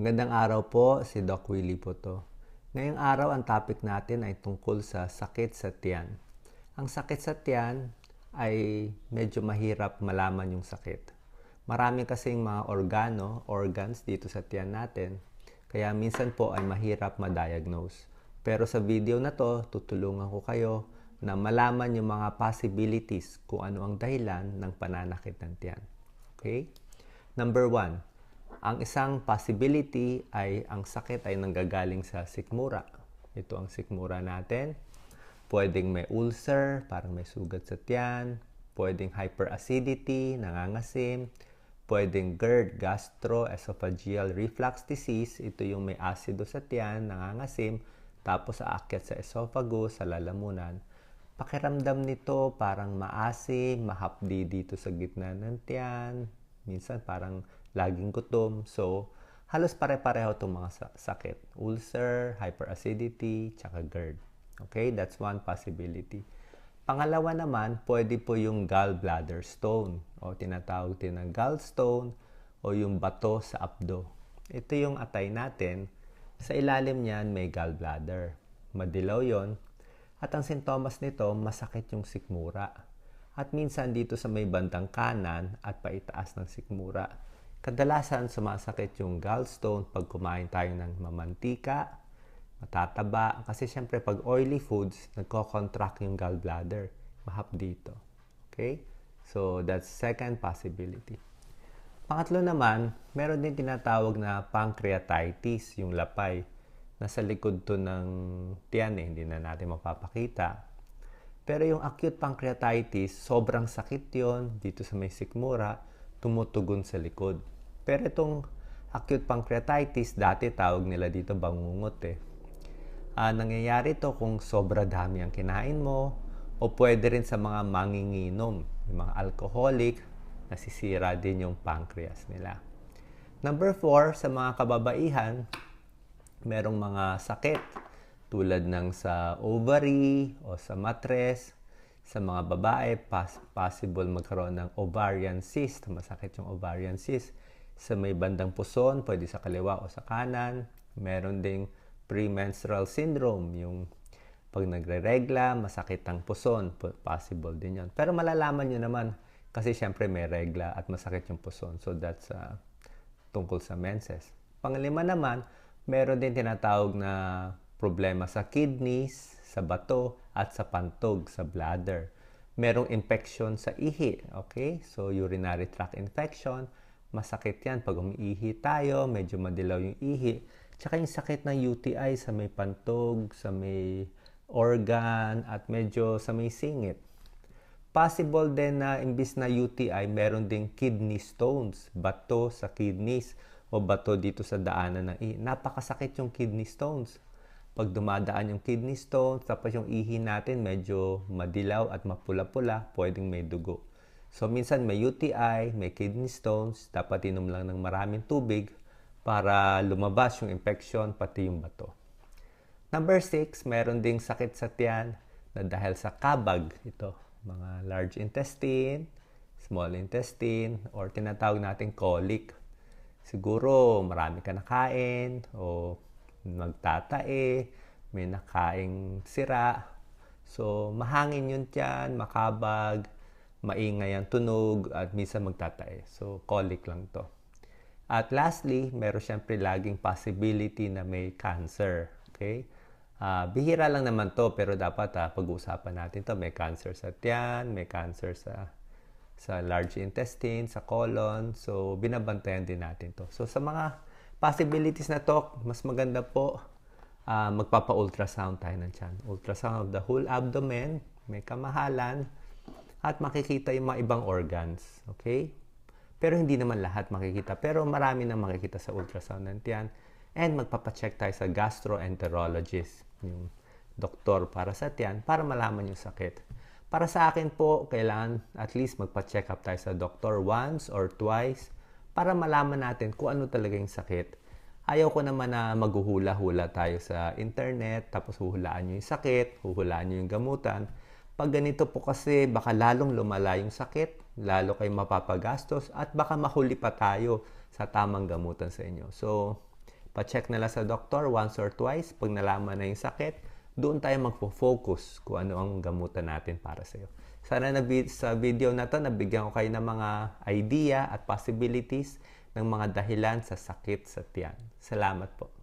Magandang araw po, si Doc Willie po to. Ngayong araw, ang topic natin ay tungkol sa sakit sa tiyan. Ang sakit sa tiyan ay medyo mahirap malaman yung sakit. Marami kasing mga organo, organs dito sa tiyan natin, kaya minsan po ay mahirap ma-diagnose. Pero sa video na to, tutulungan ko kayo na malaman yung mga possibilities kung ano ang dahilan ng pananakit ng tiyan. Okay? Number one, ang isang possibility ay ang sakit ay nanggagaling sa sikmura. Ito ang sikmura natin. Pwedeng may ulcer, parang may sugat sa tiyan. Pwedeng hyperacidity, nangangasim. Pwedeng GERD, gastroesophageal reflux disease. Ito yung may asido sa tiyan, nangangasim. Tapos aakyat sa esophagus, sa lalamunan. Pakiramdam nito parang maasim, mahapdi dito sa gitna ng tiyan. Minsan parang laging gutom. So, halos pare-pareho itong mga sakit. Ulcer, hyperacidity, tsaka GERD. Okay, that's one possibility. Pangalawa naman, pwede po yung gallbladder stone o tinatawag din na gallstone o yung bato sa abdo. Ito yung atay natin. Sa ilalim niyan may gallbladder. Madilaw yon At ang sintomas nito, masakit yung sikmura. At minsan dito sa may bandang kanan at paitaas ng sikmura, Kadalasan sumasakit yung gallstone pag kumain tayo ng mamantika, matataba. Kasi syempre pag oily foods, nagko-contract yung gallbladder. Mahap dito. Okay? So, that's second possibility. Pangatlo naman, meron din tinatawag na pancreatitis, yung lapay. Nasa likod to ng tiyan eh, hindi na natin mapapakita. Pero yung acute pancreatitis, sobrang sakit yon dito sa may sikmura tumutugon sa likod. Pero itong acute pancreatitis, dati tawag nila dito bangungot eh. Uh, nangyayari to kung sobra dami ang kinain mo o pwede rin sa mga manginginom, yung mga alcoholic, nasisira din yung pancreas nila. Number four, sa mga kababaihan, merong mga sakit tulad ng sa ovary o sa mattress, sa mga babae, pas- possible magkaroon ng ovarian cyst. Masakit yung ovarian cyst. Sa may bandang puson, pwede sa kaliwa o sa kanan. Meron ding premenstrual syndrome, yung pag nagre-regla, masakit ang puson. Possible din yon. Pero malalaman nyo naman kasi syempre may regla at masakit yung puson. So that's uh, tungkol sa menses. Panglima naman, meron din tinatawag na problema sa kidneys, sa bato, at sa pantog, sa bladder. Merong infection sa ihi, okay? So, urinary tract infection, masakit yan pag umiihi tayo, medyo madilaw yung ihi. Tsaka yung sakit ng UTI sa may pantog, sa may organ, at medyo sa may singit. Possible din na imbis na UTI, meron ding kidney stones, bato sa kidneys o bato dito sa daanan ng ihi. Napakasakit yung kidney stones pag dumadaan yung kidney stones, tapos yung ihi natin medyo madilaw at mapula-pula, pwedeng may dugo. So, minsan may UTI, may kidney stones, dapat inom lang ng maraming tubig para lumabas yung infection, pati yung bato. Number 6, meron ding sakit sa tiyan na dahil sa kabag. Ito, mga large intestine, small intestine, or tinatawag natin colic. Siguro marami ka nakain o nagtatae, may nakaing sira. So, mahangin yun dyan, makabag, maingay ang tunog, at minsan magtatae. So, colic lang to. At lastly, meron siyempre laging possibility na may cancer. Okay? Uh, bihira lang naman to, pero dapat uh, pag-uusapan natin to. May cancer sa tiyan, may cancer sa sa large intestine, sa colon. So, binabantayan din natin to. So, sa mga possibilities na to, mas maganda po uh, magpapa-ultrasound tayo ng tiyan. Ultrasound of the whole abdomen, may kamahalan, at makikita yung mga ibang organs. Okay? Pero hindi naman lahat makikita. Pero marami na makikita sa ultrasound ng tiyan. And magpapacheck tayo sa gastroenterologist, yung doktor para sa tiyan, para malaman yung sakit. Para sa akin po, kailangan at least magpa-check up tayo sa doktor once or twice para malaman natin kung ano talaga yung sakit. Ayaw ko naman na maghuhula-hula tayo sa internet, tapos huhulaan nyo yung sakit, huhulaan nyo yung gamutan. Pag ganito po kasi, baka lalong lumala yung sakit, lalo kayo mapapagastos, at baka mahuli pa tayo sa tamang gamutan sa inyo. So, Pa-check na lang sa doktor once or twice. Pag nalaman na yung sakit, doon tayo magpo-focus kung ano ang gamutan natin para sa iyo. Sana na sa video na to, nabigyan ko kayo ng mga idea at possibilities ng mga dahilan sa sakit sa tiyan. Salamat po.